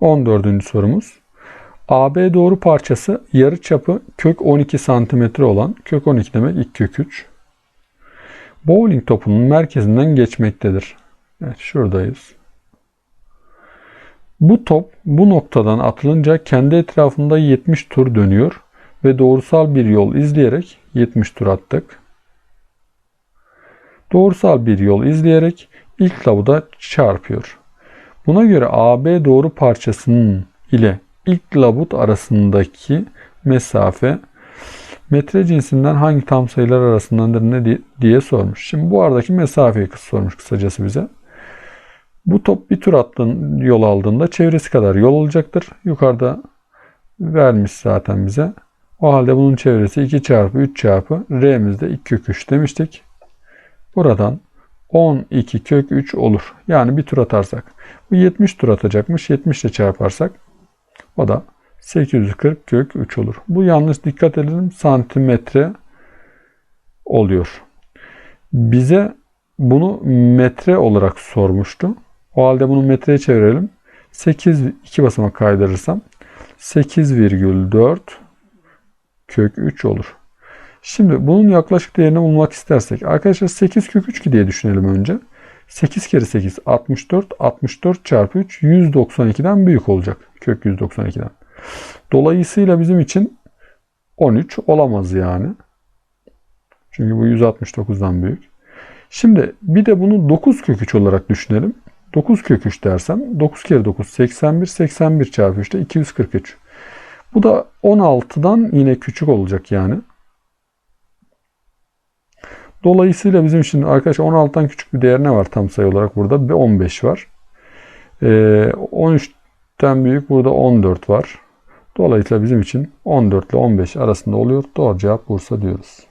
14. sorumuz. AB doğru parçası yarı çapı kök 12 cm olan kök 12 demek 2 kök 3. Bowling topunun merkezinden geçmektedir. Evet şuradayız. Bu top bu noktadan atılınca kendi etrafında 70 tur dönüyor ve doğrusal bir yol izleyerek 70 tur attık. Doğrusal bir yol izleyerek ilk labuda çarpıyor. Buna göre AB doğru parçasının ile ilk labut arasındaki mesafe metre cinsinden hangi tam sayılar arasındandır ne diye sormuş. Şimdi bu aradaki mesafeyi sormuş kısacası bize. Bu top bir tur attığın yol aldığında çevresi kadar yol olacaktır. Yukarıda vermiş zaten bize. O halde bunun çevresi 2 çarpı 3 çarpı R'mizde 2 kök 3 demiştik. Buradan 12 kök 3 olur. Yani bir tur atarsak. Bu 70 tur atacakmış. 70 ile çarparsak o da 840 kök 3 olur. Bu yanlış dikkat edelim santimetre oluyor. Bize bunu metre olarak sormuştu. O halde bunu metreye çevirelim. 8 2 basamak kaydırırsam 8,4 kök 3 olur. Şimdi bunun yaklaşık değerini bulmak istersek arkadaşlar 8 kök 3 diye düşünelim önce. 8 kere 8 64 64 çarpı 3 192'den büyük olacak. Kök 192'den. Dolayısıyla bizim için 13 olamaz yani. Çünkü bu 169'dan büyük. Şimdi bir de bunu 9 kök 3 olarak düşünelim. 9 kök 3 dersem 9 kere 9 81 81 çarpı 3 de 243. Bu da 16'dan yine küçük olacak yani. Dolayısıyla bizim için arkadaşlar 16'dan küçük bir değer ne var tam sayı olarak burada? 15 var. Ee, 13'ten büyük burada 14 var. Dolayısıyla bizim için 14 ile 15 arasında oluyor. Doğru cevap Bursa diyoruz.